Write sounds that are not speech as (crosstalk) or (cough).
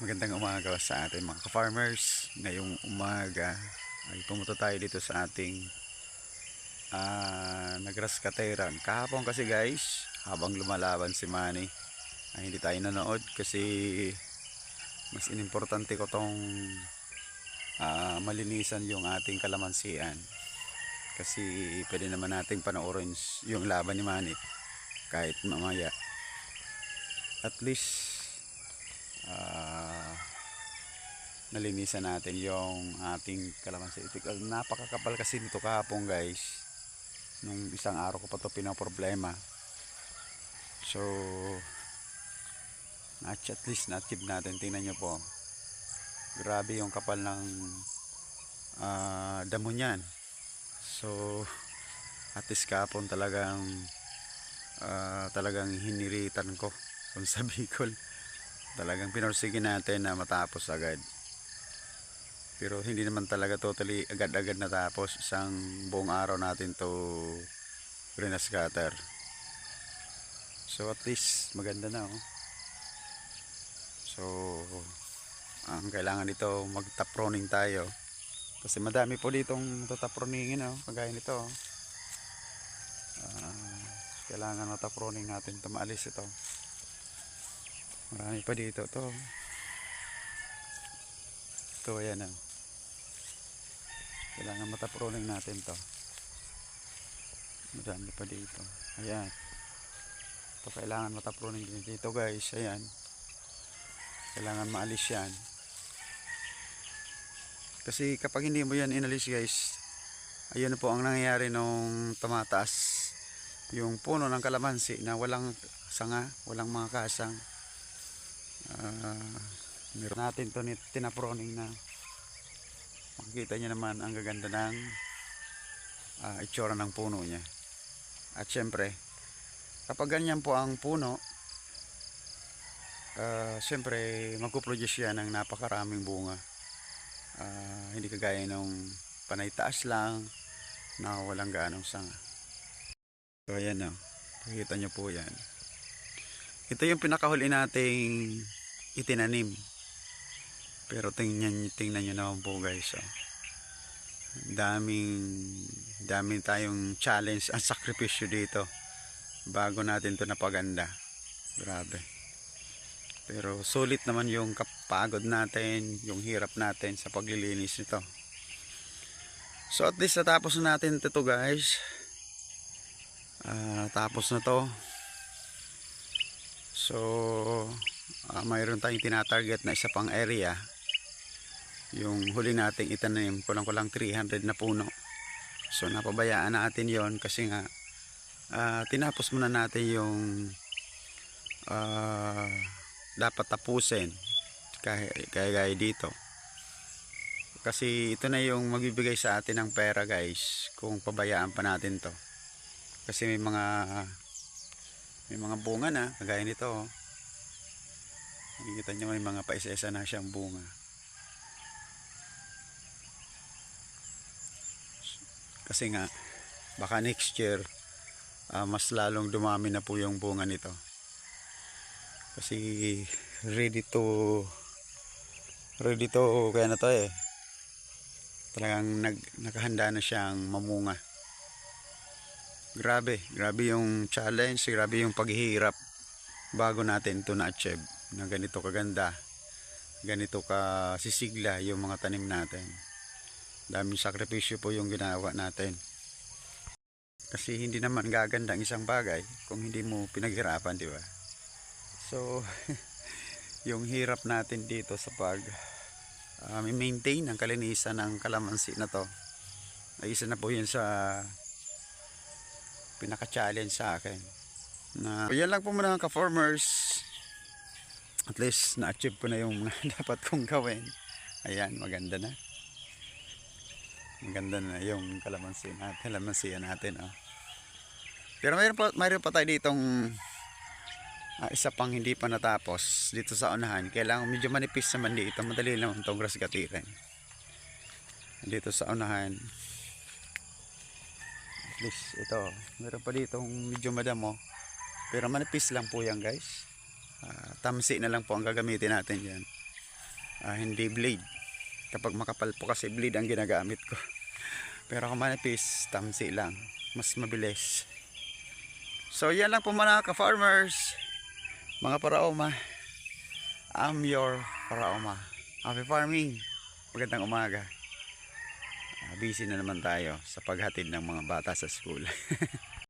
Magandang umaga sa ating mga ka-farmers. Ngayong umaga ay pumunta tayo dito sa ating uh, nagraskateran. Kahapon kasi guys, habang lumalaban si Manny, ay hindi tayo nanood kasi mas inimportante ko tong ah, malinisan yung ating kalamansian. Kasi pwede naman nating panoorin yung laban ni Manny kahit mamaya. At least ah, nalinisan natin yung ating kalamansi. Ito, napakakapal kasi nito kahapon guys. Nung isang araw ko pa ito pinaproblema. So, at least na-achieve natin. Tingnan nyo po. Grabe yung kapal ng ah, damo niyan. So, at least kahapon talagang ah, talagang hiniritan ko kung sa Bicol (laughs) talagang pinursige natin na matapos agad pero hindi naman talaga totally agad-agad natapos isang buong araw natin to green scatter so at least maganda na oh. so ang kailangan dito mag top running tayo kasi madami po ditong top runningin oh, kagaya nito oh. Ah, kailangan matap running natin ito maalis ito Marami pa dito to. Ito ayan ah. Kailangan mataproning natin to. Marami pa dito. Ayan. Ito kailangan mataproning din dito guys. Ayan. Kailangan maalis yan. Kasi kapag hindi mo yan inalis guys, ayun po ang nangyayari nung tumataas yung puno ng kalamansi na walang sanga, walang mga kasang uh, meron natin to ni tinaproning na makikita nyo naman ang gaganda ng uh, itsura ng puno niya. At syempre kapag ganyan po ang puno uh, syempre magpuproduce yan ng napakaraming bunga. Uh, hindi kagaya nung panay taas lang na walang ganong sanga. So ayan na makikita nyo po yan. Ito yung pinakahuli nating itinanim. Pero tingnan, tingnan nyo naman po guys. Oh. Daming, daming tayong challenge ang sakripisyo dito. Bago natin to napaganda. Grabe. Pero sulit naman yung kapagod natin, yung hirap natin sa paglilinis nito. So at least natapos na natin ito guys. Uh, tapos na to. So, uh, mayroon tayong tinatarget na isa pang area. Yung huli nating itanim, kulang-kulang 300 na puno. So, napabayaan natin yon kasi nga, uh, tinapos muna natin yung uh, dapat tapusin kaya, kaya dito. Kasi ito na yung magbibigay sa atin ng pera guys kung pabayaan pa natin to. Kasi may mga may mga bunga na kagaya nito oh. nakikita nyo may mga paisa-isa na siyang bunga kasi nga baka next year uh, mas lalong dumami na po yung bunga nito. Kasi ready to ready to kaya na to eh. Talagang nag, nakahanda na siyang mamunga. Grabe grabe yung challenge grabe yung paghihirap bago natin ito na-achieve na ganito kaganda ganito ka sisigla yung mga tanim natin daming sakripisyo po yung ginawa natin kasi hindi naman gaganda ang isang bagay kung hindi mo pinaghirapan di ba so (laughs) yung hirap natin dito sa pag uh, maintain ang kalinisan ng kalamansi na to ay isa na po yun sa pinaka-challenge sa akin. Na, yan lang po mga ka-farmers. At least na-achieve ko na yung (laughs) dapat kong gawin. Ayan, maganda na. Maganda na yung kalamansi natin, kalamansiya natin. Oh. Pero mayroon pa, mayroon pa tayo ditong uh, isa pang hindi pa natapos dito sa unahan. Kailangan medyo manipis naman dito. Madali lang itong grass gatiran. Dito sa unahan least ito meron pa dito medyo madamo pero manipis lang po yan guys uh, tamsi na lang po ang gagamitin natin yan Ah, hindi blade. Kapag makapal po kasi blade ang ginagamit ko. Pero kung manipis, tamsi lang. Mas mabilis. So yan lang po mga ka-farmers. Mga paraoma. I'm your paraoma. Happy farming. Magandang umaga. Ah, busy na naman tayo sa paghatid ng mga bata sa school. (laughs)